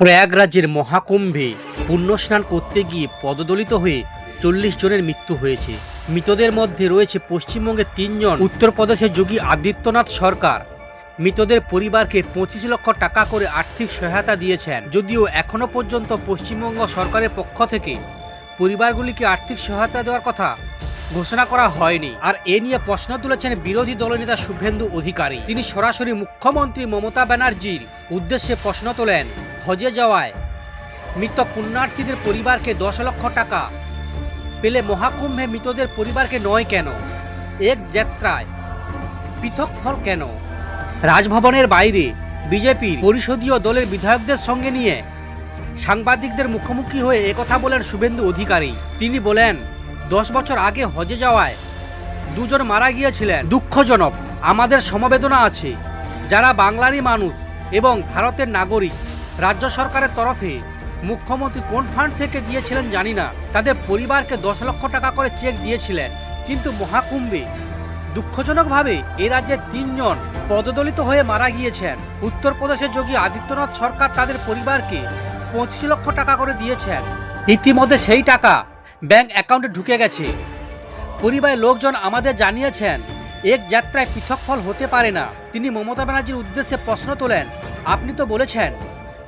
প্রয়াগরাজের মহাকুম্ভে পুণ্যস্নান করতে গিয়ে পদদলিত হয়ে চল্লিশ জনের মৃত্যু হয়েছে। মৃতদের মধ্যে রয়েছে পশ্চিমবঙ্গের তিনজন, উত্তরপ্রদেশের যোগী আদিত্যনাথ সরকার। মৃতদের পরিবারকে পঁচিশ লক্ষ টাকা করে আর্থিক সহায়তা দিয়েছেন। যদিও এখনও পর্যন্ত পশ্চিমবঙ্গ সরকারের পক্ষ থেকে পরিবারগুলিকে আর্থিক সহায়তা দেওয়ার কথা ঘোষণা করা হয়নি। আর এ নিয়ে প্রশ্ন তুলেছেন বিরোধী দলনেতা শুভেন্দু অধিকারী। তিনি সরাসরি মুখ্যমন্ত্রী মমতা ব্যানার্জির উদ্দেশ্যে প্রশ্ন তোলেন হজে যাওয়ায় মৃত পুণ্যার্থীদের পরিবারকে দশ লক্ষ টাকা। পেলে মহাকুম্ভে মৃতদের পরিবারকে নয় কেন? এক যাত্রায় পৃথক ফল কেন? রাজভবনের বাইরে বিজেপির পরিষদীয় দলের বিধায়কদের সঙ্গে নিয়ে সাংবাদিকদের মুখোমুখি হয়ে একথা বলেন শুভেন্দু অধিকারী। তিনি বলেন, দশ বছর আগে হজে যাওয়ায় দুজন মারা গিয়েছিলেন। দুঃখজনক, আমাদের সমবেদনা আছে। যারা বাংলারই মানুষ এবং ভারতের নাগরিক রাজ্য সরকারের তরফে মুখ্যমন্ত্রী কোন ফান্ড থেকে দিয়েছিলেন জানি না। তাদের পরিবারকে দশ লক্ষ টাকা করে চেক দিয়েছিলেন। কিন্তু মহাকুম্ভে দুঃখজনকভাবে এ রাজ্যের তিনজন পদদলিত হয়ে মারা গিয়েছেন। উত্তরপ্রদেশের যোগী আদিত্যনাথ সরকার তাদের পরিবারকে পঁচিশ লক্ষ টাকা করে দিয়েছেন। ইতিমধ্যে সেই টাকা ব্যাংক অ্যাকাউন্টে ঢুকে গেছে। পরিবারের লোকজন আমাদের জানিয়েছেন, এক যাত্রায় পৃথক ফল হতে পারে না। তিনি মমতা ব্যানার্জির উদ্দেশ্যে প্রশ্ন তোলেন, আপনি তো বলেছেন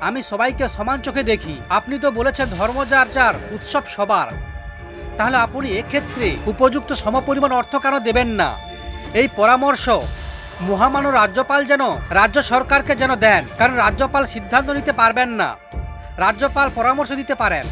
আমি সবাইকে সমান চোখে দেখি। আপনি তো বলেছেন ধর্ম যার যার, উৎসব সবার। তাহলে আপনি এক্ষেত্রে উপযুক্ত সমপরিমাণ অর্থ কেন দেবেন না? এই পরামর্শ মহামান্য রাজ্যপাল যেন রাজ্য সরকারকে যেন দেন, কারণ রাজ্যপাল সিদ্ধান্ত নিতে পারবেন না। রাজ্যপাল পরামর্শ দিতে পারেন।